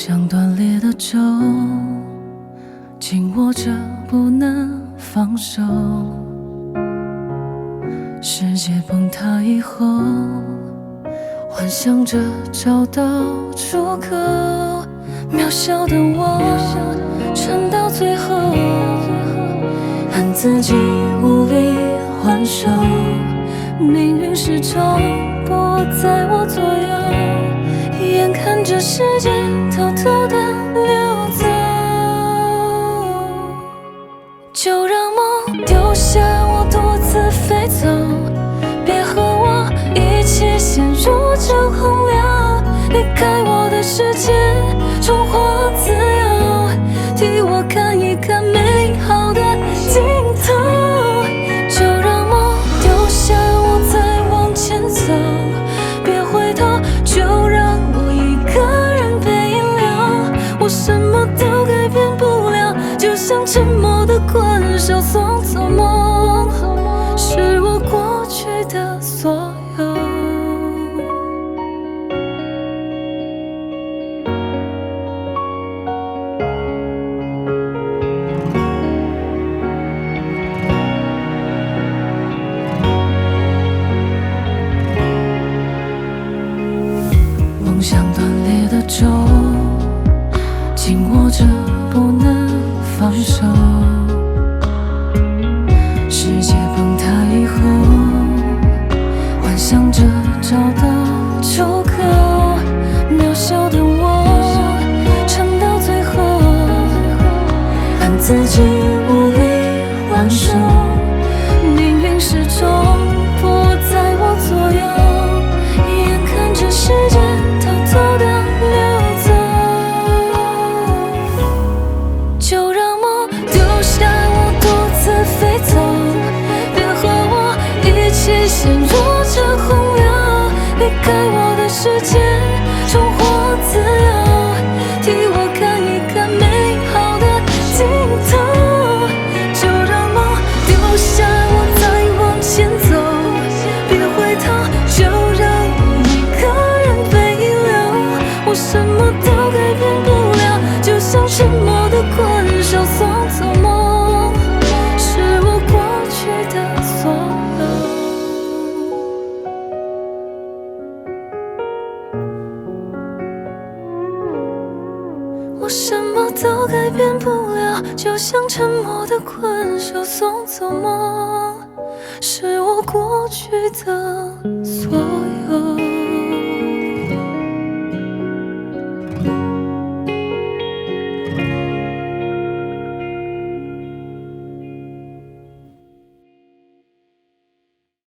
像断裂的舟，紧握着不能放手。世界崩塌以后，幻想着找到出口。渺小的我，撑到最后，恨自己无力还手。命运始终不在我左右，眼看着时间偷偷的溜走，就让梦丢下我独自飞走，别和我一起陷入这洪流，离开我的世界，什么都改变不了，就像沉默的困兽，送走梦，是我过去的所有。梦想断裂的舟，紧握着不能放手。世界崩塌以后，幻想着找到出口。渺小的我，撑到最后，恨自己无力还手。命运始终世界，什么都改变不了，就像沉默的困兽，送走梦，是我过去的所。